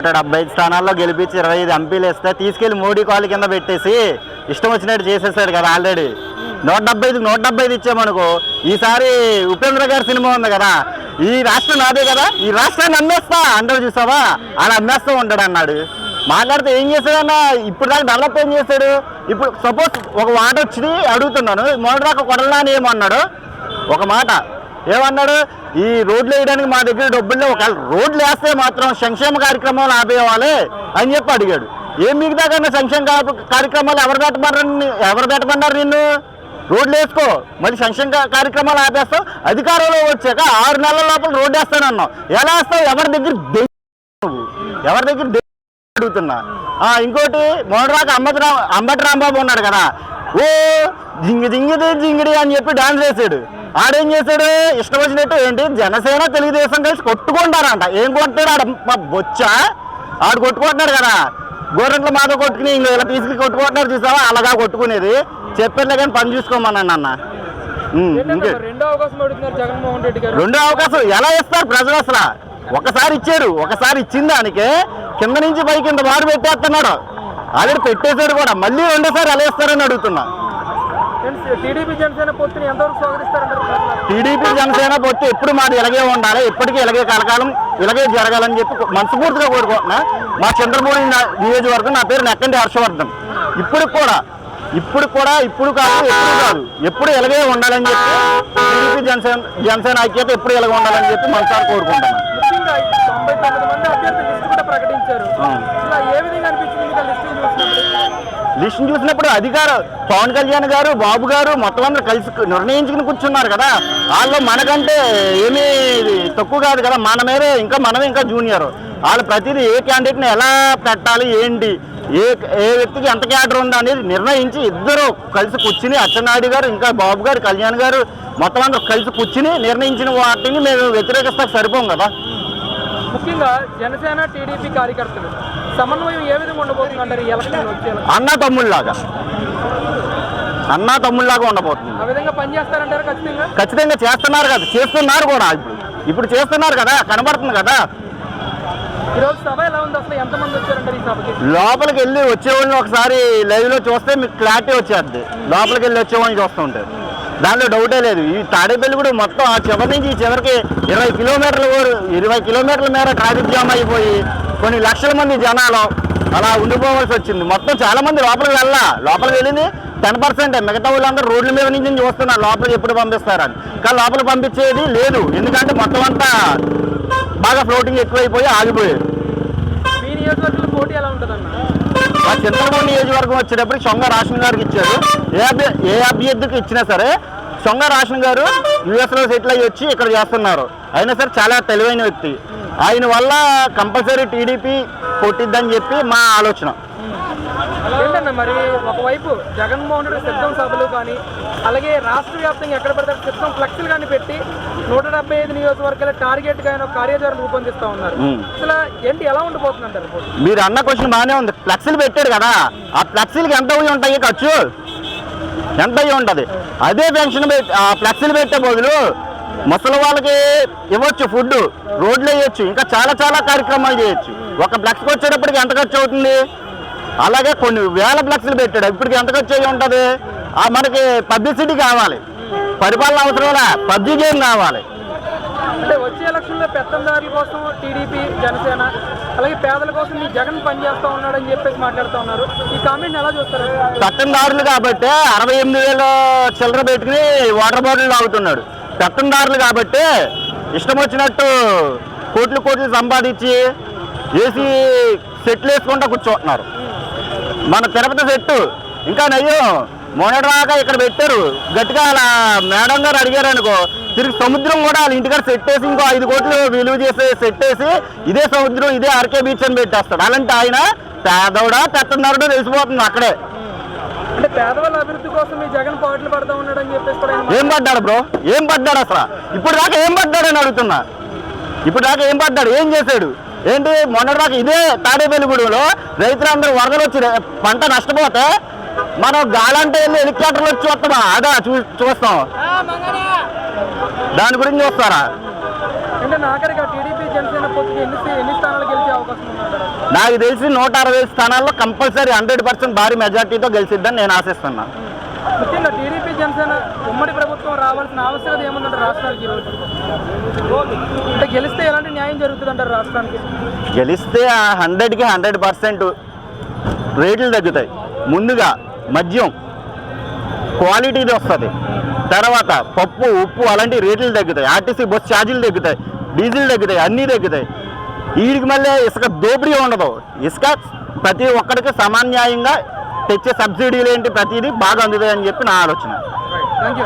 నూట డెబ్బై ఐదు స్థానాల్లో గెలిపించి ఇరవై ఐదు ఎంపీలు ఇస్తే తీసుకెళ్ళి మోడీ కాల్ కింద పెట్టేసి ఇష్టం వచ్చినట్టు చేసేసాడు కదా ఆల్రెడీ. నూట డెబ్బై ఐదు నూట డెబ్బై ఐదు ఇచ్చామనుకో ఈసారి ఉపేంద్ర గారి సినిమా ఉంది కదా ఈ రాష్ట్రం నాదే కదా ఈ రాష్ట్రాన్ని అమ్మేస్తా అందరూ చూసావా? అలా అమ్మేస్తూ ఉంటాడు అన్నాడు. మాట్లాడితే ఏం చేశాడన్నా ఇప్పుడు దాకా డెవలప్ ఏం చేశాడు? ఇప్పుడు సపోజ్ ఒక మాట వచ్చి అడుగుతున్నాను మొదటి దాకా కొడలా అని ఏమన్నాడు? ఒక మాట. ఏమన్నాడు? ఈ రోడ్లు వేయడానికి మా దగ్గర డబ్బులు ఒకవేళ రోడ్లు వేస్తే మాత్రం సంక్షేమ కార్యక్రమాలు ఆపేవాలే అని చెప్పి అడిగాడు. ఏం మిగతా కన్నా సంక్షేమ కార్యక్రమాలు ఎవరు పెట్టమన్నారు ఎవరు పెట్టమన్నారు నిన్ను? రోడ్లు వేసుకో. మళ్ళీ సంక్షేమ కార్యక్రమాలు ఆపేస్తావు. అధికారంలో వచ్చాక ఆరు నెలల లోపల రోడ్డు వేస్తానన్నావు. ఎలా వేస్తావు? ఎవరి దగ్గర ఎవరి దగ్గర అడుగుతున్నా. ఇంకోటి మొదటిదాకా అంబటి రామ్ అంబటి రాంబాబు ఉన్నాడు కదా. ఓ జింగి జింగిది జింగిడి అని చెప్పి డాన్స్ వేసాడు. ఆడేం చేశాడు? ఇష్టం వచ్చినట్టు ఏంటి? జనసేన తెలుగుదేశం కలిసి కొట్టుకుంటారంట. ఏం కొట్టాడు ఆడ? మా బొచ్చ. ఆడు కొట్టుకుంటున్నాడు కదా. గోరెంట్ల మాతో కొట్టుకుని ఇంకో ఇలా తీసుకుని కొట్టుకుంటున్నారు చూసావా? అలాగా కొట్టుకునేది. చెప్పారులే కానీ పని చూసుకోమన్నాను అన్న రెండో అవకాశం ఎలా ఇస్తారు ప్రజలు అసలు? ఒకసారి ఇచ్చారు ఒకసారి ఇచ్చిన దానికి కింద నుంచి పైకి ఇంత బారు పెట్టేస్తున్నాడు. ఆల్రెడీ పెట్టేశాడు కూడా. మళ్ళీ రెండోసారి ఎలా ఇస్తారని అడుగుతున్నా. టీడీపీ జనసేన పొత్తుని ఎంతవరకు స్వాగతిస్తారంటారు? టీడీపీ జనసేన పొత్తు ఎప్పుడు మాది ఇలాగే ఉండాలి ఎప్పటికీ ఇలాగే కలకాలం ఇలాగే జరగాలని చెప్పి మనస్ఫూర్తిగా కోరుకుంటున్నా. మా చంద్రమూడి నియోజకవర్గం నా పేరు నెక్కంటి హర్షవర్ధన్. ఇప్పుడు కూడా ఇప్పుడు కూడా ఇప్పుడు కాదు ఎప్పుడు కాదు ఎప్పుడు ఇలాగే ఉండాలని చెప్పి టీడీపీ జనసేన జనసేన ఐక్యత ఎప్పుడు ఇలాగే ఉండాలని చెప్పి మనసారి కోరుకుంటున్నాను ప్రకటించారు. అవును. ఇలా ఏ విధంగా అనిపించింది లిస్ట్ చూసినప్పుడు అధికారు అధికార పవన్ కళ్యాణ్ గారు బాబు గారు మొత్తం అందరూ కలిసి నిర్ణయించుకుని కూర్చున్నారు కదా. వాళ్ళు మనకంటే ఏమీ తక్కువ కాదు కదా. మన మీదే ఇంకా మనమే ఇంకా జూనియర్. వాళ్ళు ప్రతిదీ ఏ క్యాండిడేట్ని ఎలా పెట్టాలి ఏంటి ఏ ఏ వ్యక్తికి ఎంత క్యాడర్ ఉంది అనేది నిర్ణయించి ఇద్దరు కలిసి కూర్చుని అచ్చెన్నాయుడు గారు ఇంకా బాబు గారు కళ్యాణ్ గారు మొత్తం అందరూ కలిసి కూర్చుని నిర్ణయించిన వాటిని మేము వ్యతిరేకిస్తాకు సరిపోం కదా. ముఖ్యంగా జనసేన టీడీపీ కార్యకర్తలు సమన్వయం ఏ విధంగా ఉండబోతుంది అంటారు? ఈ ఎలక్షన్ వచ్చే? అన్నా తమ్ముళ్ళలాగా. అన్నా తమ్ముళ్ళలాగా ఉండబోతుంది. ఆ విధంగా పనిచేస్తారంటారు ఖచ్చితంగా? ఖచ్చితంగా చేస్తున్నారు కదా. చేస్తున్నారు కూడా. ఇప్పుడు ఇప్పుడు చేస్తున్నారు కదా. కనబడుతుంది కదా. ఈరోజు సభ ఎలా ఉంది? అసలు ఎంతమంది వచ్చారంటారు ఈ సభకి? లోపలికి వెళ్ళి వచ్చేవాళ్ళని ఒకసారి లైవ్లో చూస్తే మీకు క్లారిటీ వచ్చేది. లోపలికి వెళ్ళి వచ్చేవాళ్ళని చూస్తూ ఉంటారు దానిలో డౌటే లేదు. ఈ తాడేపల్లి కూడా మొత్తం ఆ చివరి నుంచి ఈ చివరికి ఇరవై కిలోమీటర్ల ఇరవై కిలోమీటర్ల మేర ట్రాఫిక్ జామ్ అయిపోయి కొన్ని లక్షల మంది జనాలు అలా ఉండిపోవాల్సి వచ్చింది. మొత్తం చాలా మంది లోపలికి వెళ్ళా. లోపలికి వెళ్ళింది టెన్ పర్సెంట్. మిగతా వాళ్ళందరూ రోడ్ల మీద నుంచి చూస్తున్నారు లోపలికి ఎప్పుడు పంపిస్తారని. కానీ లోపలికి పంపించేది లేదు. ఎందుకంటే మొత్తం అంతా బాగా ఫ్లోటింగ్ ఎక్కువైపోయి ఆగిపోయారు మీ చింతలపూడి నియోజకవర్గం వచ్చేటప్పుడు సొంగ రాషన్ గారికి ఇచ్చారు. ఏ ఏ అభ్యర్థికి ఇచ్చినా సరే సొంగ రాషన్ గారు యుఎస్లో సెటిల్ అయ్యి వచ్చి ఇక్కడ చేస్తున్నారు. అయినా సరే చాలా తెలివైన వ్యక్తి. ఆయన వల్ల కంపల్సరీ టీడీపీ కొట్టిద్దని చెప్పి మా ఆలోచన. ఏంటన్నా మరి ఒకవైపు జగన్మోహన్ రెడ్డి సిద్ధం సభలు కానీ అలాగే రాష్ట్ర వ్యాప్తంగా ఎక్కడ పడితే సిద్ధం ఫ్లెక్స్లు కానీ పెట్టి నూట డెబ్బై ఐదు నియోజకవర్గాల టార్గెట్గా కార్యాచరణ రూపొందిస్తా ఉన్నారు. అసలు ఏంటి ఎలా ఉండిపోతుంది అంటారు ఇప్పుడు? మీరు అన్న క్వశ్చన్ బాగానే ఉంది. ఫ్లెక్సీలు పెట్టాడు కదా. ఆ ఫ్లెక్సీలకి ఎంత అయ్యి ఉంటాయి ఖర్చు? ఎంత అయ్యి ఉంటుంది? అదే పెన్షన్ ఫ్లెక్సీలు పెట్టే బదులు ముసలి వాళ్ళకి ఇవ్వచ్చు ఫుడ్ రోడ్లు వేయచ్చు ఇంకా చాలా చాలా కార్యక్రమాలు చేయొచ్చు. ఒక ఫ్లెక్స్కి వచ్చేటప్పటికి ఎంత ఖర్చు అవుతుంది? అలాగే కొన్ని వేల ఫ్లెక్స్లు పెట్టాడు ఇప్పటికి ఎంత ఖర్చు అయ్యి ఉంటుంది? ఆ మనకి పబ్లిసిటీ కావాలి. పరిపాలన అవసరం పబ్జీ గేమ్ కావాలి. అంటే వచ్చే ఎలక్షన్లో పెత్తందారుల కోసం టీడీపీ జనసేన అలాగే పేదల కోసం మీ జగన్ పనిచేస్తా ఉన్నాడని చెప్పేసి మాట్లాడుతూ ఉన్నారు. ఈ కామెంట్ ఎలా చూస్తారు? పెత్తందారులు కాబట్టి అరవై ఎనిమిది వేల చిల్లర పెట్టుకుని వాటర్ బాటిల్ తాగుతున్నాడు. పెత్తందారులు కాబట్టి ఇష్టం వచ్చినట్టు కోట్లు కోట్లు సంపాదించి ఏసీ సెట్లు వేసుకుంటా కూర్చోంటున్నారు. మన తిరుపతి సెట్టు. ఇంకా నయ్యో మొన్నటిదాకా ఇక్కడ పెట్టారు. గట్టిగా అలా మేడం గారు అడిగారు అనుకో తిరిగి సముద్రం కూడా వాళ్ళ ఇంటికాడ సెట్ వేసి ఇంకో ఐదు కోట్లు విలువ చేసి సెట్ వేసి ఇదే సముద్రం ఇదే ఆర్కే బీచ్ అని పెట్టేస్తాడు. అలాంటి ఆయన పేదవుడా పెత్తందారుడో తెలిసిపోతుంది అక్కడే. అంటే పేదవాళ్ళ అభివృద్ధి కోసం మీ జగన్ పాటలు పడతా ఉన్నాడని చెప్పేసి కూడా ఏం పడ్డాడు బ్రో? ఏం పడ్డాడు అసలు? ఇప్పుడు దాకా ఏం పడ్డాడు అని అడుగుతున్నా. ఇప్పుడు దాకా ఏం పడ్డాడు? ఏం చేశాడు? ఏంటి? మొన్నటిదాకా ఇదే తాడేపల్లిగూడెంలో రైతులందరూ వరదలు వచ్చి పంట నష్టపోతే మనం గాలంటే వెళ్ళి హెలికాప్టర్లు వచ్చి వస్తామా అదా చూ చూస్తాం. దాని గురించి చూస్తారా? అంటే నాకరిగా టీడీపీ జనసేన పొత్తుకి ఎన్ని ఎన్ని స్థానాలు గెలిచే అవకాశం ఉందంటారు నాకు తెలిసి నూట అరవై స్థానాల్లో కంపల్సరీ హండ్రెడ్ పర్సెంట్ భారీ మెజార్టీతో గెలిచిద్దని నేను ఆశిస్తున్నా. ముఖ్యంగా టీడీపీ జనసేన ఉమ్మడి ప్రభుత్వం రావాల్సిన ఆవశ్యకత ఏముందంటారు రాష్ట్రానికి ఈరోజు? అంటే గెలిస్తే ఎలాంటి న్యాయం రాష్ట్రానికి? గెలిస్తే హండ్రెడ్కి హండ్రెడ్ పర్సెంట్ రేట్లు తగ్గుతాయి. ముందుగా మద్యం క్వాలిటీది వస్తుంది. తర్వాత పప్పు ఉప్పు అలాంటి రేట్లు తగ్గుతాయి. ఆర్టీసీ బస్ ఛార్జీలు తగ్గుతాయి. డీజిల్ తగ్గుతాయి. అన్నీ తగ్గుతాయి. వీడికి మళ్ళీ ఇసుక దోపిడీ ఉండదు. ఇసుక ప్రతి ఒక్కడికి సమాన్యాయంగా తెచ్చే సబ్సిడీలు ఏంటి ప్రతిదీ బాగా అందుతాయని అని చెప్పి నా ఆలోచన. Thank you